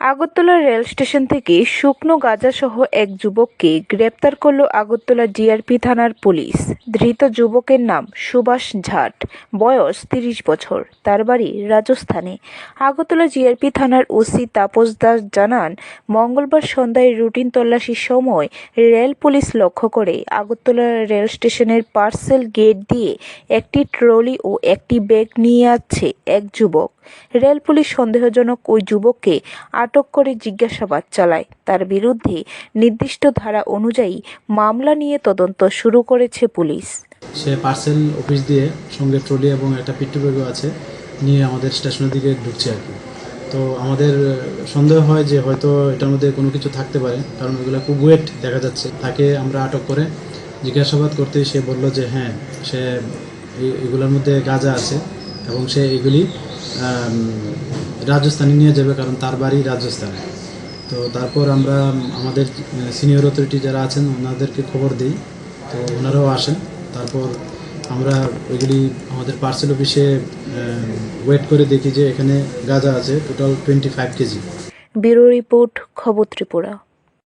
Agartala rail station থেকে শুকনো গাঁজাসহ এক যুবককে গ্রেপ্তার করল আগরতলা জিআরপি থানার পুলিশ। ধৃত যুবকের নাম সুভাষ ঝাট। বয়স তিরিশ বছর। তার বাড়ি রাজস্থানে। আগরতলা জিআরপি থানার ওসি তাপস দাস জানান, মঙ্গলবার সন্ধ্যায় রুটিন তল্লাশির সময় রেল পুলিশ লক্ষ্য করে আগরতলা রেল স্টেশনের পার্সেল গেট দিয়ে একটি ট্রলি ও একটি ব্যাগ নিয়ে আসছে এক যুবক। রেল পুলিশ সন্দেহজনক ওই যুবককে আটক করে জিজ্ঞাসাবাদ চালায়। তার বিরুদ্ধে নির্দিষ্ট ধারা অনুযায়ী মামলা নিয়ে তদন্ত শুরু করেছে পুলিশ। সে পার্সেল অফিস দিয়ে সঙ্গে ট্রলি এবং একটা পিট্টু ব্যাগও আছে নিয়ে আমাদের স্টেশনের দিকে ঢুকছে আর কি। তো আমাদের সন্দেহ হয় যে হয়তো এটার মধ্যে কোনো কিছু থাকতে পারে, কারণ ওইগুলো খুব ওয়েট দেখা যাচ্ছে। তাকে আমরা আটক করে জিজ্ঞাসাবাদ করতেই সে বলল যে হ্যাঁ সে এগুলোর মধ্যে গাঁজা আছে এবং সে এগুলি রাজস্থানে নিয়ে যাবে, কারণ তার বাড়ি রাজস্থানে। তো তারপর আমরা, আমাদের সিনিয়র অথরিটি যারা আছেন, ওনাদেরকে খবর দিই। তো ওনারাও আসেন। তারপর আমরা ওইগুলি আমাদের পার্সেল অফিসে ওয়েট করে দেখি যে এখানে গাঁজা আছে। Total twenty five KG. Bureau report, খবর ত্রিপুরা।